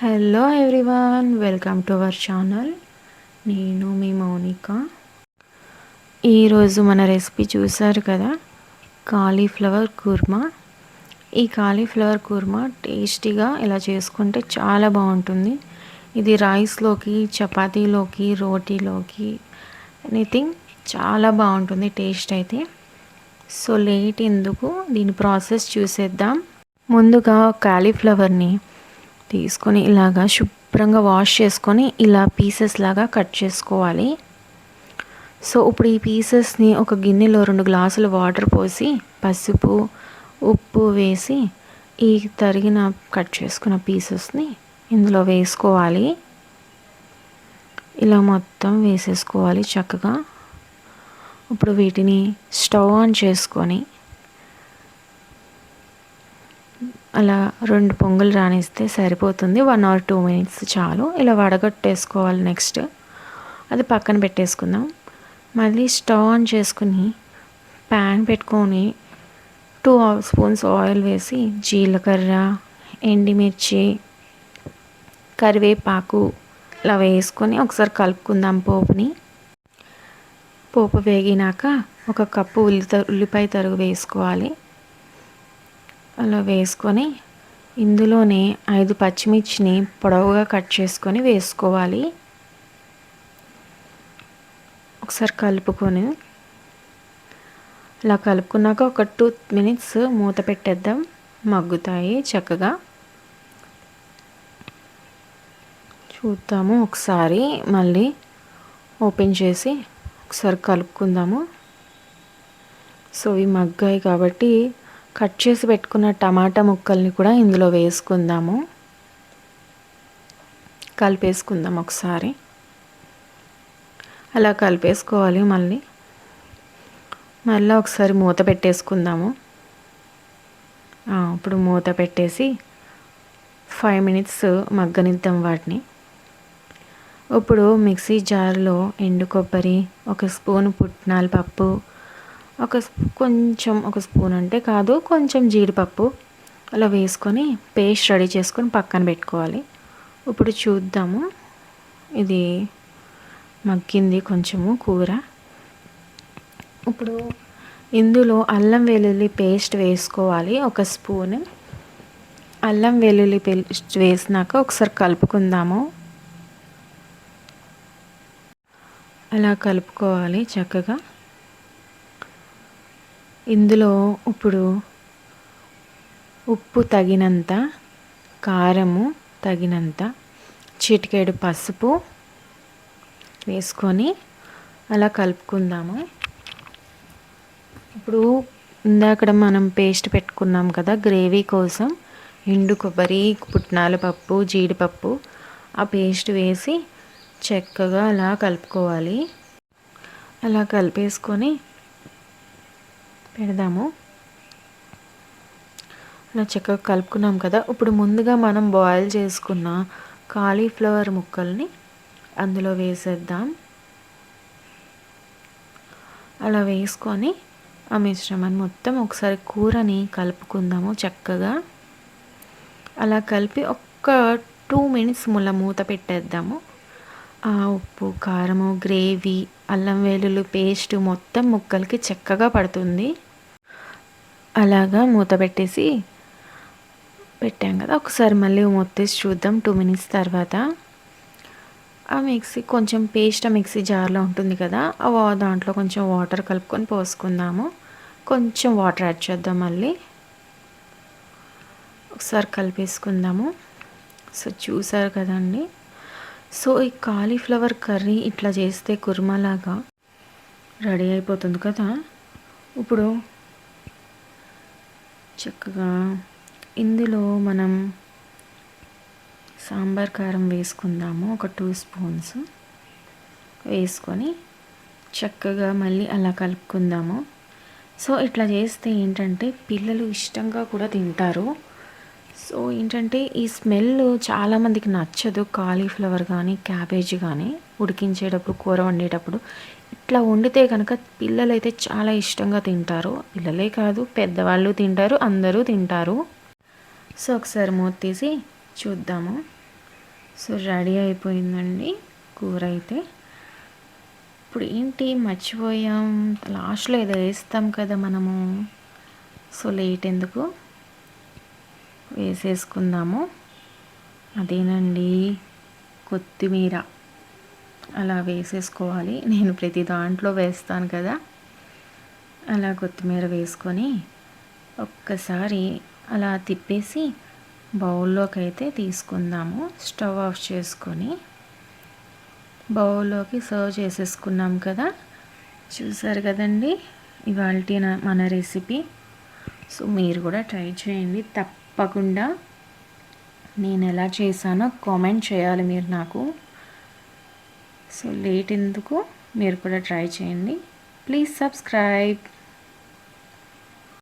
Hello everyone welcome to our channel నేను మీ మౌనిక. ఈరోజు మన రెసిపీ చూసారు కదా? కాలీఫ్లవర్ కుర్మా ఈ కాలీఫ్లవర్ కుర్మా టేస్టీగా ఇలా చేసుకుంటే చాలా బాగుంటుంది. ఇది రైస్లోకి చపాతీలోకి రోటీలోకి ఎనీథింగ్ చాలా బాగుంటుంది టేస్ట్ అయితే. సో లేట్ ఎందుకు? దీని ప్రాసెస్ చూసేద్దాం. ముందుగా కాలీఫ్లవర్ని తీసుకొని ఇలాగా శుభ్రంగా వాష్ చేసుకొని ఇలా పీసెస్ లాగా కట్ చేసుకోవాలి. సో ఇప్పుడు ఈ పీసెస్ని ఒక గిన్నెలో రెండు గ్లాసులు వాటర్ పోసి పసుపు ఉప్పు వేసి ఈ తరిగిన కట్ చేసుకున్న పీసెస్ని ఇందులో వేసుకోవాలి. ఇలా మొత్తం వేసేసుకోవాలి చక్కగా. ఇప్పుడు వీటిని స్టవ్ ఆన్ చేసుకొని అలా రెండు పొంగులు రానిస్తే సరిపోతుంది. వన్ ఆర్ టూ మినిట్స్ చాలు. ఇలా వడగట్టేసుకోవాలి నెక్స్ట్ అది పక్కన పెట్టేసుకుందాం. మళ్ళీ స్టవ్ ఆన్ చేసుకుని ప్యాన్ పెట్టుకొని టూ స్పూన్స్ ఆయిల్ వేసి జీలకర్ర ఎండిమిర్చి కరివేపాకు ఇలా వేసుకొని ఒకసారి కలుపుకుందాం పోపుని. పోపు వేగినాక ఒక కప్పు ఉల్లి ఉల్లిపాయ తరుగు వేసుకోవాలి. అలా వేసుకొని ఇందులోనే ఐదు పచ్చిమిర్చిని పొడవుగా కట్ చేసుకొని వేసుకోవాలి. ఒకసారి కలుపుకొని ఇలా కలుపుకున్నాక ఒక టూ మినిట్స్ మూత పెట్టేద్దాం. మగ్గుతాయి చక్కగా. చూద్దాము ఒకసారి మళ్ళీ ఓపెన్ చేసి ఒకసారి కలుపుకుందాము. సో ఇవి మగ్గాయి కాబట్టి కట్ చేసి పెట్టుకున్న టమాటా ముక్కల్ని కూడా ఇందులో వేసుకుందాము. కలిపేసుకుందాం ఒకసారి. అలా కలిపేసుకోవాలి మళ్ళీ. మళ్ళీ ఒకసారి మూత పెట్టేసుకుందాము. ఇప్పుడు మూత పెట్టేసి ఫైవ్ మినిట్స్ మగ్గనిద్దాం వాటిని. ఇప్పుడు మిక్సీ జార్లో ఎండు కొబ్బరి ఒక స్పూన్ పుట్నాల పప్పు ఒక కొంచెం ఒక స్పూన్ అంటే కాదు కొంచెం జీడిపప్పు అలా వేసుకొని పేస్ట్ రెడీ చేసుకొని పక్కన పెట్టుకోవాలి. ఇప్పుడు చూద్దాము. ఇది మగ్గింది కొంచెము కూర. ఇప్పుడు ఇందులో అల్లం వెల్లుల్లి పేస్ట్ వేసుకోవాలి ఒక స్పూన్. అల్లం వెల్లుల్లి పేస్ట్ వేసినాక ఒకసారి కలుపుకుందాము. అలా కలుపుకోవాలి చక్కగా. ఇందులో ఇప్పుడు ఉప్పు తగినంత కారము తగినంత చిటికేడు పసుపు వేసుకొని అలా కలుపుకుందాము. ఇప్పుడు ఇందాక మనం పేస్ట్ పెట్టుకున్నాం కదా గ్రేవీ కోసం ఎండు కొబ్బరి పుట్నాల పప్పు జీడిపప్పు ఆ పేస్ట్ వేసి చక్కగా అలా కలుపుకోవాలి. అలా కలిపేసుకొని పెడదాము. అలా చక్కగా కలుపుకున్నాం కదా ఇప్పుడు ముందుగా మనం బాయిల్ చేసుకున్న కాలీఫ్లవర్ ముక్కల్ని అందులో వేసేద్దాం. అలా వేసుకొని ఆ మిశ్రమాన్ని మొత్తం ఒకసారి కూరని కలుపుకుందాము చక్కగా. అలా కలిపి ఒక్క టూ మినిట్స్ ముళ్ళ మూత పెట్టేద్దాము. ఆ ఉప్పు కారము గ్రేవీ అల్లం వెల్లుల్లి పేస్ట్ మొత్తం ముక్కలకి చక్కగా పడుతుంది. అలాగా మూత పెట్టేసి పెట్టాం కదా. ఒకసారి మళ్ళీ మొత్తేసి చూద్దాం టూ మినిట్స్ తర్వాత. ఆ మిక్సీ కొంచెం పేస్ట్ ఆ మిక్సీ జార్లో ఉంటుంది కదా ఆ దాంట్లో కొంచెం వాటర్ కలుపుకొని పోసుకుందాము. కొంచెం వాటర్ యాడ్ చేద్దాం మళ్ళీ. ఒకసారి కలిపేసుకుందాము. సో చూసారు కదండి. సో ఈ కాలీఫ్లవర్ కర్రీ ఇట్లా చేస్తే కుర్మాలాగా రెడీ అయిపోతుంది కదా. ఇప్పుడు చక్కగా ఇందులో మనం సాంబార్ కారం వేసుకుందాము ఒక టూ స్పూన్స్ వేసుకొని చక్కగా మళ్ళీ అలా కలుపుకుందాము. సో ఇట్లా చేస్తే ఏంటంటే పిల్లలు ఇష్టంగా కూడా తింటారు. సో ఏంటంటే ఈ స్మెల్ చాలామందికి నచ్చదు. కాలీఫ్లవర్ కానీ క్యాబేజ్ కానీ ఉడికించేటప్పుడు కూర వండేటప్పుడు అట్లా వండితే కనుక పిల్లలైతే చాలా ఇష్టంగా తింటారు. పిల్లలే కాదు పెద్దవాళ్ళు తింటారు అందరూ తింటారు. సో ఒకసారి మూత తీసి చూద్దాము. సో రెడీ అయిపోయిందండి కూర అయితే. ఇప్పుడు ఏంటి? మర్చిపోయాం. లాస్ట్లో ఏదో వేస్తాం కదా మనము. సో లేట్ ఎందుకు? వేసేసుకుందాము. అదేనండి కొత్తిమీర. అలా వేసేసుకోవాలి. నేను ప్రతి దాంట్లో వేస్తాను కదా. అలా కొత్తిమీర వేసుకొని ఒక్కసారి అలా తిప్పేసి బౌల్లోకి అయితే తీసుకుందాము. స్టవ్ ఆఫ్ చేసుకొని బౌల్లోకి సర్వ్ చేసేసుకున్నాం కదా. చూసారు కదండి? ఇవాళ మన రెసిపీ. సో మీరు కూడా ట్రై చేయండి తప్పకుండా. నేను ఎలా చేశానో కామెంట్ చేయాలి మీరు నాకు. సో లేట్ ఎందుకు? మీరు కూడా ట్రై చేయండి. Please subscribe.